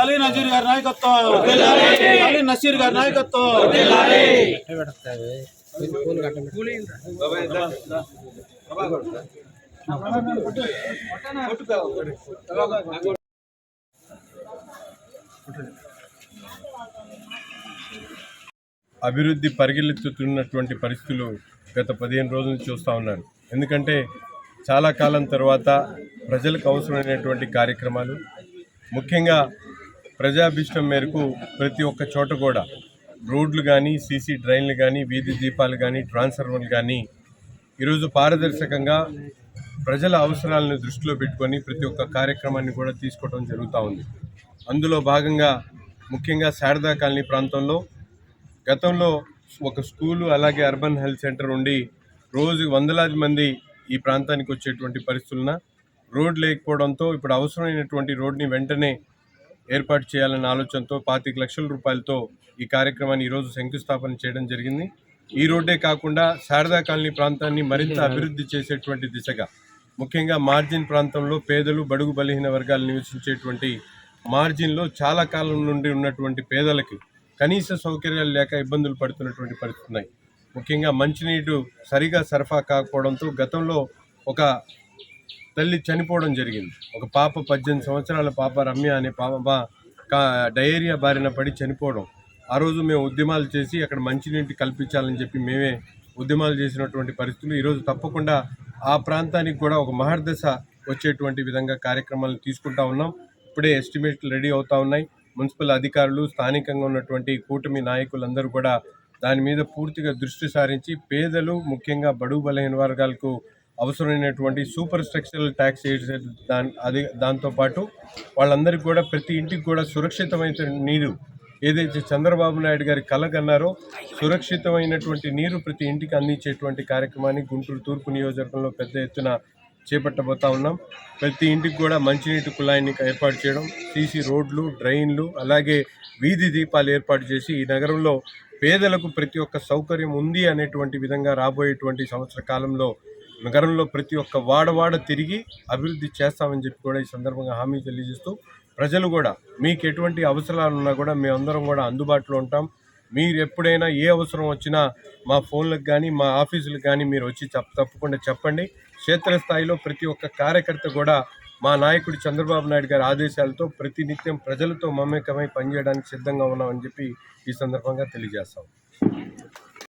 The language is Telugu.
అలీ నజీర్ గారి నాయకత్వం. అలీ నసీర్ గారి నాయకత్వం. అభివృద్ధి పరిగెలెత్తుతున్నటువంటి పరిస్థితులు గత పదిహేను రోజుల నుంచి చూస్తూ ఉన్నారు ఎందుకంటే చాలా కాలం తర్వాత ప్రజలకు అవసరమైనటువంటి కార్యక్రమాలు ముఖ్యంగా ప్రజాభిష్టం మేరకు ప్రతి ఒక్క చోట కూడా రోడ్లు కానీ సీసీ డ్రైన్లు కానీ వీధి దీపాలు కానీ ట్రాన్స్ఫర్మర్లు కానీ ఈరోజు పారదర్శకంగా ప్రజల అవసరాలను దృష్టిలో పెట్టుకొని ప్రతి ఒక్క కార్యక్రమాన్ని కూడా తీసుకోవడం జరుగుతూ ఉంది. అందులో భాగంగా ముఖ్యంగా శారదా కాలనీ ప్రాంతంలో గతంలో ఒక స్కూలు అలాగే అర్బన్ హెల్త్ సెంటర్ ఉండి రోజు వందలాది మంది ఈ ప్రాంతానికి వచ్చేటువంటి పరిస్థితులన రోడ్ లేకపోవడంతో ఇప్పుడు అవసరమైనటువంటి రోడ్ని వెంటనే ఏర్పాటు చేయాలన్న ఆలోచనతో పాతిక లక్షల రూపాయలతో ఈ కార్యక్రమాన్ని ఈరోజు శంకుస్థాపన చేయడం జరిగింది. ఈ రోడ్డే కాకుండా శారదా కాలనీ ప్రాంతాన్ని మరింత అభివృద్ధి చేసేటువంటి దిశగా ముఖ్యంగా మార్జిన్ ప్రాంతంలో పేదలు బడుగు బలహీన వర్గాలు నివసించేటువంటి మార్జిన్లో చాలా కాలం నుండి ఉన్నటువంటి పేదలకి కనీస సౌకర్యాలు లేక ఇబ్బందులు పడుతున్నటువంటి పరిస్థితులు ఉన్నాయి. ముఖ్యంగా మంచినీరు సరిగా సరఫరా కాకపోవడంతో గతంలో ఒక తల్లి చనిపోవడం జరిగింది. ఒక పాప పద్దెనిమిది సంవత్సరాల పాప రమ్య అనే పాప కా డయేరియా బారిన పడి చనిపోవడం. ఆ రోజు మేము ఉద్యమాలు చేసి అక్కడ మంచినీటి కల్పించాలని చెప్పి మేమే ఉద్యమాలు చేసినటువంటి పరిస్థితులు. ఈరోజు తప్పకుండా ఆ ప్రాంతానికి కూడా ఒక మహర్దశ వచ్చేటువంటి విధంగా కార్యక్రమాలు తీసుకుంటా ఉన్నాం. ఇప్పుడే ఎస్టిమేట్లు రెడీ అవుతా ఉన్నాయి. మున్సిపల్ అధికారులు స్థానికంగా ఉన్నటువంటి కూటమి నాయకులందరూ కూడా దాని మీద పూర్తిగా దృష్టి సారించి పేదలు ముఖ్యంగా బడుగు బలహీన వర్గాలకు అవసరమైనటువంటి సూపర్ స్ట్రక్చరల్ ట్యాక్స్ దాని అది దాంతోపాటు వాళ్ళందరికీ కూడా ప్రతి ఇంటికి కూడా సురక్షితమైన నీరు ఏదైతే చంద్రబాబు నాయుడు గారి కలగన్నారో సురక్షితమైనటువంటి నీరు ప్రతి ఇంటికి అందించేటువంటి కార్యక్రమాన్ని గుంటూరు తూర్పు నియోజకవర్గంలో పెద్ద ఎత్తున చేపట్టబోతా ఉన్నాం. ప్రతి ఇంటికి కూడా మంచినీటి కుళాయిని ఏర్పాటు చేయడం సీసీ రోడ్లు డ్రైన్లు అలాగే వీధి దీపాలు ఏర్పాటు చేసి ఈ నగరంలో పేదలకు ప్రతి ఒక్క సౌకర్యం ఉంది అనేటువంటి విధంగా రాబోయేటువంటి సంవత్సర కాలంలో నగరంలో ప్రతి ఒక్క వాడవాడ తిరిగి అభివృద్ధి చేస్తామని చెప్పి కూడా ఈ సందర్భంగా హామీ తెలియజేస్తూ ప్రజలు కూడా మీకు ఎటువంటి అవసరాలు ఉన్నా కూడా మేమందరం కూడా అందుబాటులో ఉంటాం. మీరు ఎప్పుడైనా ఏ అవసరం వచ్చినా మా ఫోన్లకు కానీ మా ఆఫీసులకు కానీ మీరు వచ్చి చెప్ తప్పకుండా చెప్పండి. క్షేత్రస్థాయిలో ప్రతి ఒక్క కార్యకర్త కూడా మా నాయకుడు చంద్రబాబు నాయుడు గారి ఆదేశాలతో ప్రతినిత్యం ప్రజలతో మమేకమై పనిచేయడానికి సిద్ధంగా ఉన్నామని చెప్పి ఈ సందర్భంగా తెలియజేస్తాం.